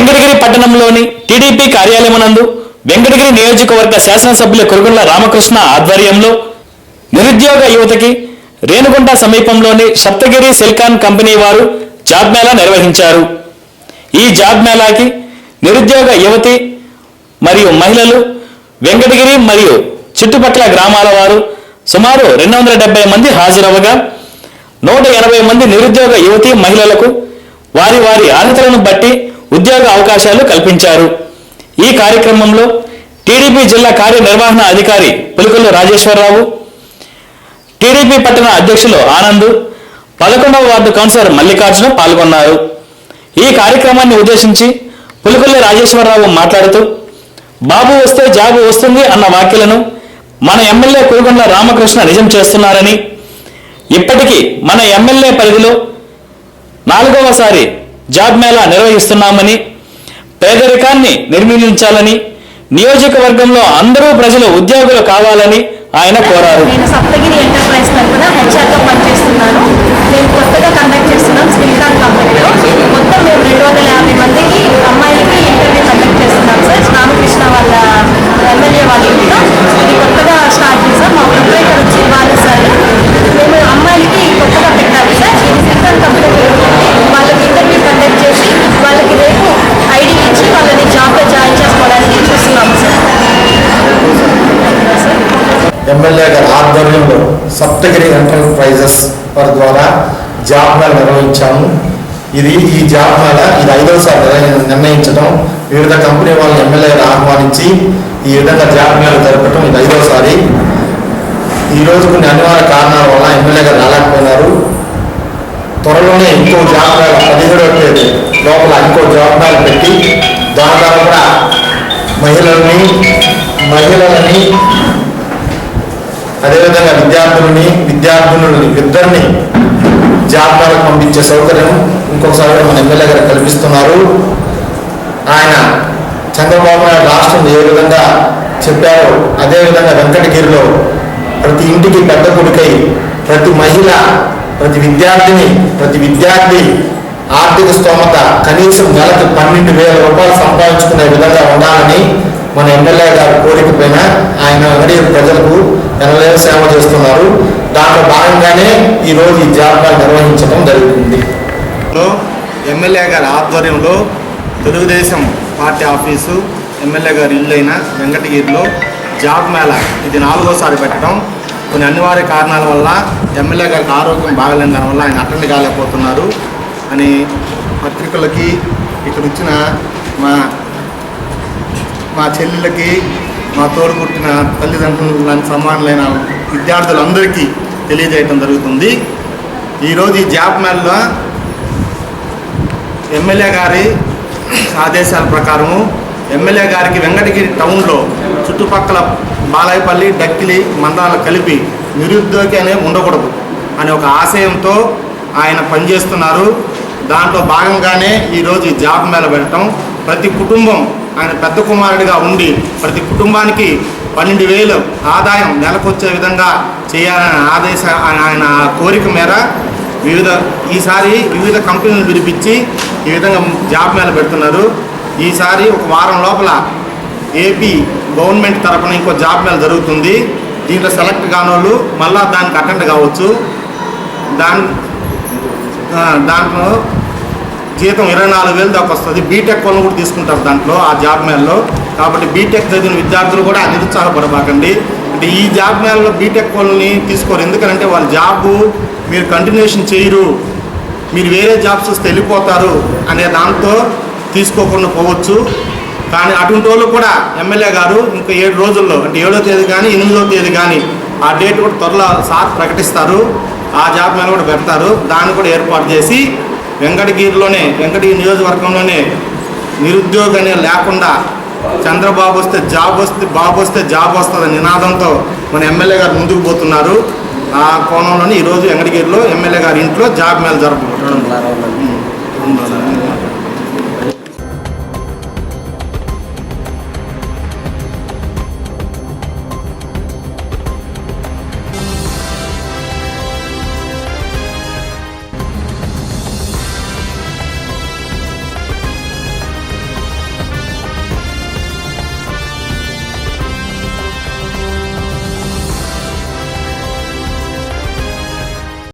వెంకటగిరి పట్టణంలోని టీడీపీ కార్యాలయమునందు వెంకటగిరి నియోజకవర్గ శాసనసభ్యుల కురుగుండ్ల రామకృష్ణ ఆధ్వర్యంలో నిరుద్యోగ యువతకి రేణుగుంట సమీపంలోని సప్తగిరి సిల్కాన్ కంపెనీ వారు జాబ్ మేళా నిర్వహించారు. ఈ జాబ్ మేళాకి నిరుద్యోగ యువతి మరియు మహిళలు వెంకటగిరి మరియు చుట్టుపక్కల గ్రామాల వారు సుమారు రెండు వందల డెబ్బై మంది హాజరవగా నూట ఎనభై మంది నిరుద్యోగ యువతి మహిళలకు వారి వారి అర్హతలను బట్టి ఉద్యోగ అవకాశాలు కల్పించారు. ఈ కార్యక్రమంలో టీడీపీ జిల్లా కార్యనిర్వహణ అధికారి పులికొల్లు రాజేశ్వరరావు టీడీపీ పట్టణ అధ్యక్షులు ఆనంద్ పదకొండవ వార్డు కౌన్సిలర్ మల్లికార్జున పాల్గొన్నారు. ఈ కార్యక్రమాన్ని ఉద్దేశించి పులికొల్లి రాజేశ్వరరావు మాట్లాడుతూ బాబు వస్తే జాబు వస్తుంది అన్న వ్యాఖ్యలను మన ఎమ్మెల్యే కురుగొండ రామకృష్ణ నిజం చేస్తున్నారని ఇప్పటికీ మన ఎమ్మెల్యే పరిధిలో నాలుగవసారి జాబ్ మేళా నిర్వహిస్తున్నామని పేదరికాన్ని నిర్మూలించాలని నియోజకవర్గంలో అందరూ ప్రజలు ఉద్యోగులు కావాలని ఆయన కోరారు. ఎమ్మెల్యే గారి ఆధ్వర్యంలో సప్తగిరి ఎంటర్ప్రైజెస్ వారి ద్వారా జాబ్ మేళ నిర్వహించాము. ఇది ఈ జాబ్ మేళ ఇది ఐదవసారి నిర్ణయించడం. వివిధ కంపెనీ వాళ్ళని ఎమ్మెల్యే ఆహ్వానించి ఈ విధంగా జాబ్ మేళ జరపడం ఇది ఐదవసారి ఈ కొన్ని అనివార్య కారణాల వల్ల ఎమ్మెల్యే గారు రాలేకపోయినారు. త్వరలోనే ఇంకో జాబ్ మేళ పదిహేడవ తేదీ లోపల ఇంకో జాబ్ మేళ పెట్టి దాని ద్వారా కూడా మహిళల్ని మహిళలని అదేవిధంగా విద్యార్థులని విద్యార్థినులని ఇద్దరిని జాబ్ పంపించే సౌకర్యం ఇంకొకసారి మన ఎమ్మెల్యే గారు కల్పిస్తున్నారు. ఆయన చంద్రబాబు నాయుడు రాష్ట్రం ఏ విధంగా చెప్పారో అదేవిధంగా వెంకటగిరిలో ప్రతి ఇంటికి పెద్ద కొడుకై ప్రతి మహిళ ప్రతి విద్యార్థిని ప్రతి విద్యార్థి ఆర్థిక స్తోమత కనీసం నెలకు పన్నెండు వేల రూపాయలు సంపాదించుకునే విధంగా ఉండాలని మన ఎమ్మెల్యే గారి కోరిక పైన ఆయన వెంకటగిరి ప్రజలకు ఎనలేని సేవ చేస్తున్నారు. దాంట్లో భాగంగానే ఈరోజు ఈ జాబితా నిర్వహించడం జరుగుతుంది. లో ఎమ్మెల్యే గారి ఆధ్వర్యంలో తెలుగుదేశం పార్టీ ఆఫీసు ఎమ్మెల్యే గారి ఇల్లు అయిన వెంకటగిరిలో జాబ్ మేళ ఇది నాలుగోసారి పెట్టడం. కొన్ని అనివార్య కారణాల వల్ల ఎమ్మెల్యే గారికి ఆరోగ్యం బాగలేని దానివల్ల ఆయన అటెండ్ కాలేకపోతున్నారు. అని పత్రికలకి ఇక్కడ మా మా చెల్లెలకి మా తోడు పుట్టిన తల్లిదండ్రులు లాంటి సమానులైన విద్యార్థులందరికీ తెలియజేయటం జరుగుతుంది. ఈరోజు ఈ జాబ్ మేళలో ఎమ్మెల్యే గారి ఆదేశాల ప్రకారము ఎమ్మెల్యే గారికి వెంకటగిరి టౌన్లో చుట్టుపక్కల బాలాయపల్లి డక్కిలి మండలాలు కలిపి నిరుద్యోగి అనే ఉండకూడదు అనే ఒక ఆశయంతో ఆయన పనిచేస్తున్నారు. దాంట్లో భాగంగానే ఈరోజు ఈ జాబ్ మేళ పెట్టడం. ప్రతి కుటుంబం ఆయన పెద్ద కుమారుడిగా ఉండి ప్రతి కుటుంబానికి పన్నెండు వేలు ఆదాయం నెలకొచ్చే విధంగా చేయాలనే ఆదేశ ఆయన కోరిక మేర వివిధ ఈసారి వివిధ కంపెనీలు పిలిపించి ఈ విధంగా జాబ్ మేళ పెడుతున్నారు. ఈసారి ఒక వారం లోపల ఏపీ గవర్నమెంట్ తరఫున ఇంకో జాబ్ మేళ జరుగుతుంది. దీంట్లో సెలెక్ట్ కానోళ్ళు మళ్ళీ దానికి అటెండ్ కావచ్చు. దాని దాంట్లో జీతం ఇరవై నాలుగు వేలు దాకా వస్తుంది. బీటెక్ వాళ్ళు కూడా తీసుకుంటారు దాంట్లో ఆ జాబ్ మేళలో కాబట్టి బీటెక్ చదివిన విద్యార్థులు కూడా నిరుత్సాహపడబాకండి అంటే ఈ జాబ్ మేళలో బీటెక్ వాళ్ళని తీసుకోరు. ఎందుకంటే వాళ్ళ జాబు మీరు కంటిన్యూషన్ చేయరు. మీరు వేరే జాబ్స్ వస్తే వెళ్ళిపోతారు అనే దాంతో తీసుకోకుండా పోవచ్చు. కానీ అటువంటి వాళ్ళు కూడా ఎమ్మెల్యే గారు ఇంకా ఏడు రోజుల్లో అంటే ఏడో తేదీ కానీ ఎనిమిదో తేదీ కానీ ఆ డేట్ కూడా త్వరలో సార్ ప్రకటిస్తారు. ఆ జాబ్ మీద కూడా పెడతారు. దాన్ని కూడా ఏర్పాటు చేసి వెంకటగిరిలోనే వెంకటగిరి నియోజకవర్గంలోనే నిరుద్యోగనే లేకుండా చంద్రబాబు వస్తే జాబ్ వస్తే బాబు వస్తే జాబ్ వస్తుంది నినాదంతో మన ఎమ్మెల్యే గారు ముందుకు పోతున్నారు. ఆ కోణంలోనే ఈరోజు వెంకటగిరిలో ఎమ్మెల్యే గారి ఇంట్లో జాబ్ మేళ జరుపుకుంటున్నాం.